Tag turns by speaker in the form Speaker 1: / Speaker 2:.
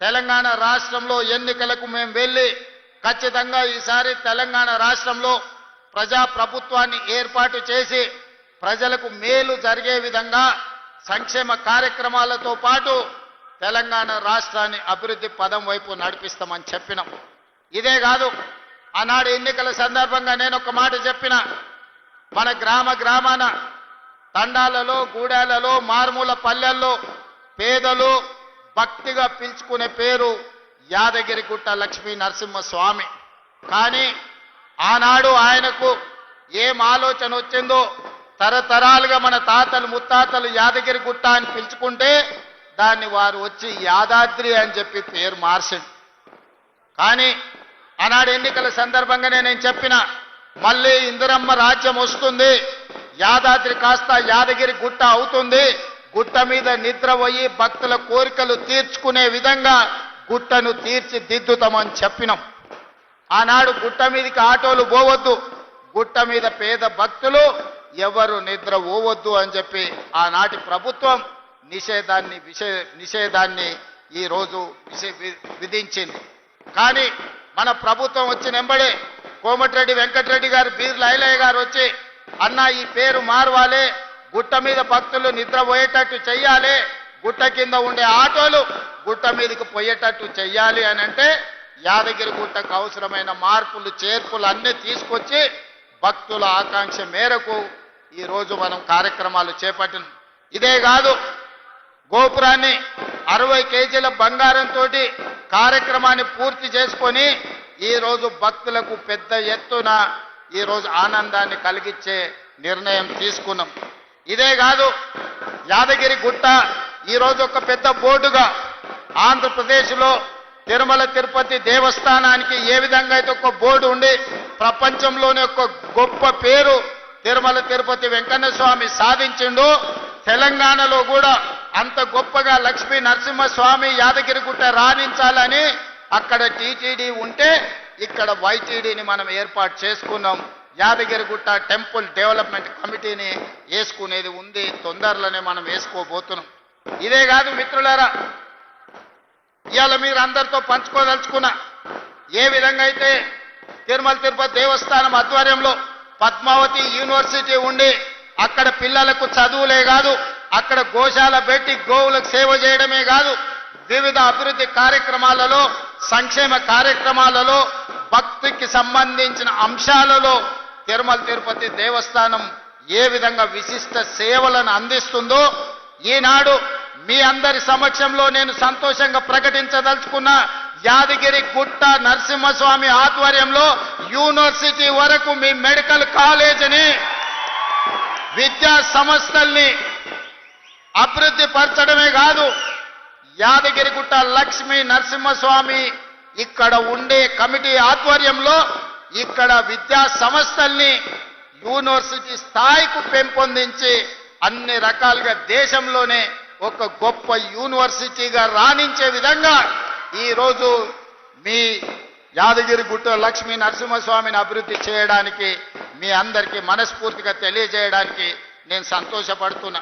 Speaker 1: తెలంగాణ రాష్ట్రంలో ఎన్నికలకు మేము వెళ్ళి ఖచ్చితంగా ఈసారి తెలంగాణ రాష్ట్రంలో ప్రజా ప్రభుత్వాన్ని ఏర్పాటు చేసి ప్రజలకు మేలు జరిగే విధంగా సంక్షేమ కార్యక్రమాలతో పాటు తెలంగాణ రాష్ట్రాన్ని అభివృద్ధి పదం వైపు నడిపిస్తామని చెప్పినాం. ఇదే కాదు ఆనాడు ఎన్నికల సందర్భంగా నేను ఒక మాట చెప్పిన. మన గ్రామ గ్రామాన తండాలలో గూడాలలో మారుమూల పల్లెల్లో పేదలు భక్తిగా పిలుచుకునే పేరు యాదగిరిగుట్ట లక్ష్మీ నరసింహస్వామి. కానీ ఆనాడు ఆయనకు ఏం ఆలోచన వచ్చిందో తరతరాలుగా మన తాతలు ముత్తాతలు యాదగిరిగుట్ట అని పిలుచుకుంటే దాన్ని వారు వచ్చి యాదాద్రి అని చెప్పి పేరు మార్చండి. కానీ ఆనాడు ఎన్నికల సందర్భంగానే నేను చెప్పిన మళ్ళీ ఇందిరమ్మ రాజ్యం వస్తుంది యాదాద్రి కాస్త యాదగిరి గుట్ట అవుతుంది గుట్ట మీద నిద్ర పోయి భక్తుల కోరికలు తీర్చుకునే విధంగా గుట్టను తీర్చిదిద్దుతామని చెప్పినాం. ఆనాడు గుట్ట మీదకి ఆటోలు పోవద్దు. గుట్ట మీద పేద భక్తులు ఎవరు నిద్ర పోవద్దు అని చెప్పి ఆనాటి ప్రభుత్వం నిషేధాన్ని విషే నిషేధాన్ని ఈ రోజు విధించింది. కానీ మన ప్రభుత్వం వచ్చిన వెంబడే కోమటిరెడ్డి వెంకటరెడ్డి గారు బీర్ల ఐలయ్య గారు వచ్చి అన్న ఈ పేరు మారవాలే. గుట్ట మీద భక్తులు నిద్రపోయేటట్టు చెయ్యాలి. గుట్ట కింద ఉండే ఆటోలు గుట్ట మీదకి పోయేటట్టు చెయ్యాలి అని అంటే యాదగిరి గుట్టకు అవసరమైన మార్పులు చేర్పులు అన్నీ తీసుకొచ్చి భక్తుల ఆకాంక్ష మేరకు ఈరోజు మనం కార్యక్రమాలు చేపట్టిన. ఇదే కాదు గోపురాన్ని అరవై కేజీల బంగారంతో కార్యక్రమాన్ని పూర్తి చేసుకొని ఈరోజు భక్తులకు పెద్ద ఎత్తున ఈరోజు ఆనందాన్ని కలిగించే నిర్ణయం తీసుకున్నాం. ఇదే కాదు యాదగిరి గుట్ట ఈరోజు ఒక పెద్ద బోర్డుగా ఆంధ్రప్రదేశ్లో తిరుమల తిరుపతి దేవస్థానానికి ఏ విధంగా అయితే ఒక బోర్డు ఉండి ప్రపంచంలోనే ఒక గొప్ప పేరు తిరుమల తిరుపతి వెంకన్న స్వామి సాధించిండు తెలంగాణలో కూడా అంత గొప్పగా లక్ష్మీ నరసింహస్వామి యాదగిరిగుట్ట రాణించాలని అక్కడ టీటీడీ ఉంటే ఇక్కడ వైటీడీని మనం ఏర్పాటు చేసుకున్నాం. యాదగిరిగుట్ట టెంపుల్ డెవలప్మెంట్ కమిటీని వేసుకునేది ఉంది. తొందరలోనే మనం వేసుకోబోతున్నాం. ఇదే కాదు మిత్రులారా ఇవాళ మీరు అందరితో పంచుకోదలుచుకున్నా ఏ విధంగా అయితే తిరుమల తిరుపతి దేవస్థానం ఆధ్వర్యంలో పద్మావతి యూనివర్సిటీ ఉండి అక్కడ పిల్లలకు చదువులే కాదు అక్కడ గోశాల పెట్టి గోవులకు సేవ చేయడమే కాదు వివిధ అభివృద్ధి కార్యక్రమాలలో సంక్షేమ కార్యక్రమాలలో భక్తికి సంబంధించిన అంశాలలో తిరుమల తిరుపతి దేవస్థానం ఏ విధంగా విశిష్ట సేవలను అందిస్తుందో ఈనాడు మీ అందరి సమక్షంలో నేను సంతోషంగా ప్రకటించదలుచుకున్న యాదగిరి గుట్ట నరసింహస్వామి ఆధ్వర్యంలో యూనివర్సిటీ వరకు మీ మెడికల్ కాలేజీని విద్యా సంస్థల్ని అభివృద్ధి పరచడమే కాదు యాదగిరిగుట్ట లక్ష్మీ నరసింహస్వామి ఇక్కడ ఉండే కమిటీ ఆధ్వర్యంలో ఇక్కడ విద్యా సంస్థల్ని యూనివర్సిటీ స్థాయికు పెంపొందించి అన్ని రకాలుగా దేశంలోనే ఒక గొప్ప యూనివర్సిటీగా రాణించే విధంగా ఈరోజు మీ యాదగిరిగుట్ట లక్ష్మీ నరసింహస్వామిని అభివృద్ధి చేయడానికి మీ అందరికీ మనస్ఫూర్తిగా తెలియజేయడానికి నేను సంతోషపడుతున్నా.